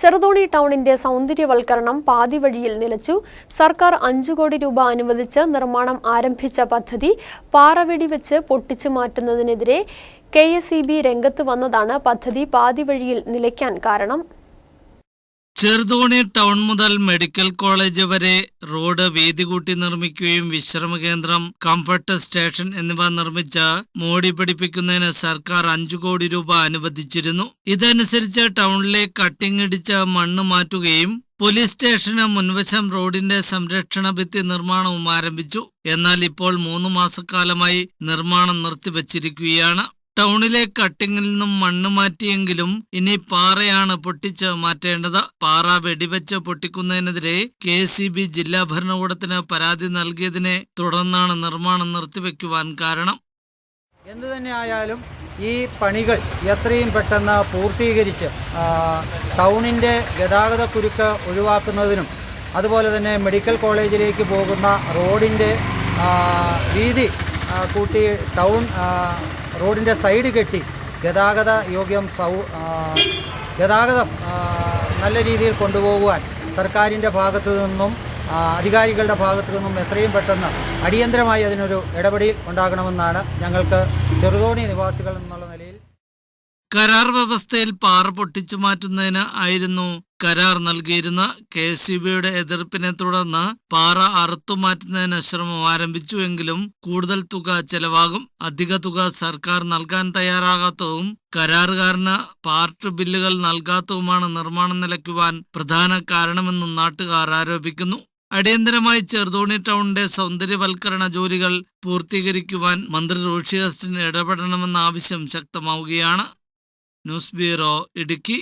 ചെറുതോണി ടൗണിന്റെ സൗന്ദര്യവൽക്കരണം പാതിവഴിയിൽ നിലച്ചു. സർക്കാർ അഞ്ചു കോടി രൂപ അനുവദിച്ച് നിർമ്മാണം ആരംഭിച്ച പദ്ധതി പാറവെടി വെച്ച് പൊട്ടിച്ചു മാറ്റുന്നതിനെതിരെ കെ രംഗത്ത് വന്നതാണ് പദ്ധതി പാതിവഴിയിൽ നിലയ്ക്കാൻ കാരണം. ചെറുതോണി ടൗൺ മുതൽ മെഡിക്കൽ കോളേജ് വരെ റോഡ് വീതി കൂട്ടി നിർമ്മിക്കുകയും വിശ്രമ കേന്ദ്രം കംഫർട്ട് സ്റ്റേഷൻ എന്നിവ നിർമ്മിച്ച മോടി പിടിപ്പിക്കുന്നതിന് സർക്കാർ അഞ്ചു കോടി രൂപ അനുവദിച്ചിരുന്നു. ഇതനുസരിച്ച് ടൗണിലെ കട്ടിംഗ് ഇടിച്ച് മണ്ണ് മാറ്റുകയും പോലീസ് സ്റ്റേഷന് മുൻവശം റോഡിന്റെ സംരക്ഷണ ഭിത്തി നിർമ്മാണവും ആരംഭിച്ചു. എന്നാൽ ഇപ്പോൾ മൂന്ന് മാസക്കാലമായി നിർമ്മാണം നിർത്തിവച്ചിരിക്കുകയാണ്. ടൗണിലെ കട്ടിങ്ങിൽ നിന്നും മണ്ണ് മാറ്റിയെങ്കിലും ഇനി പാറയാണ് പൊട്ടിച്ച് മാറ്റേണ്ടത്. പാറ വെടിവെച്ച് പൊട്ടിക്കുന്നതിനെതിരെ കെ സി ബി ജില്ലാ ഭരണകൂടത്തിന് പരാതി നൽകിയതിനെ തുടർന്നാണ് നിർമ്മാണം നിർത്തിവെക്കുവാൻ കാരണം. എന്തു തന്നെ ആയാലും ഈ പണികൾ എത്രയും പെട്ടെന്ന് പൂർത്തീകരിച്ച് ടൗണിന്റെ ഗതാഗത കുരുക്ക് ഒഴിവാക്കുന്നതിനും അതുപോലെ തന്നെ മെഡിക്കൽ കോളേജിലേക്ക് പോകുന്ന റോഡിന്റെ വീതി കൂട്ടി ടൗൺ റോഡിന്റെ സൈഡ് കെട്ടി ഗതാഗത യോഗ്യം സൗ ഗതാഗതം നല്ല രീതിയിൽ കൊണ്ടുപോകുവാൻ സർക്കാരിന്റെ ഭാഗത്തു നിന്നും അധികാരികളുടെ ഭാഗത്തു നിന്നും എത്രയും പെട്ടെന്ന് അടിയന്തരമായി അതിനൊരു ഇടപെടൽ ഉണ്ടാകണമെന്നാണ് ഞങ്ങൾക്ക് ചെറുതോണി നിവാസികൾ എന്നുള്ള നിലയിൽ കരാർ വ്യവസ്ഥയിൽ പാറ പൊട്ടിച്ചു മാറ്റുന്നതിന് ആയിരുന്നു കരാർ നൽകിയിരുന്ന കെ സി ബിയുടെ എതിർപ്പിനെ തുടർന്ന് പാറ അറുത്തുമാറ്റുന്നതിന് ശ്രമം ആരംഭിച്ചുവെങ്കിലും കൂടുതൽ തുക ചെലവാകും. അധിക തുക സർക്കാർ നൽകാൻ തയ്യാറാകാത്തതും കരാറുകാരന് പാർട്ട് ബില്ലുകൾ നൽകാത്തതുമാണ് നിർമ്മാണം നിലയ്ക്കുവാൻ പ്രധാന കാരണമെന്നും നാട്ടുകാർ ആരോപിക്കുന്നു. അടിയന്തരമായി ചെറുതോണി ടൗണിന്റെ സൗന്ദര്യവൽക്കരണ ജോലികൾ പൂർത്തീകരിക്കുവാൻ മന്ത്രി റോഷി ഹസ്റ്റിന് ഇടപെടണമെന്ന ആവശ്യം ശക്തമാവുകയാണ്. News bureau Idukki.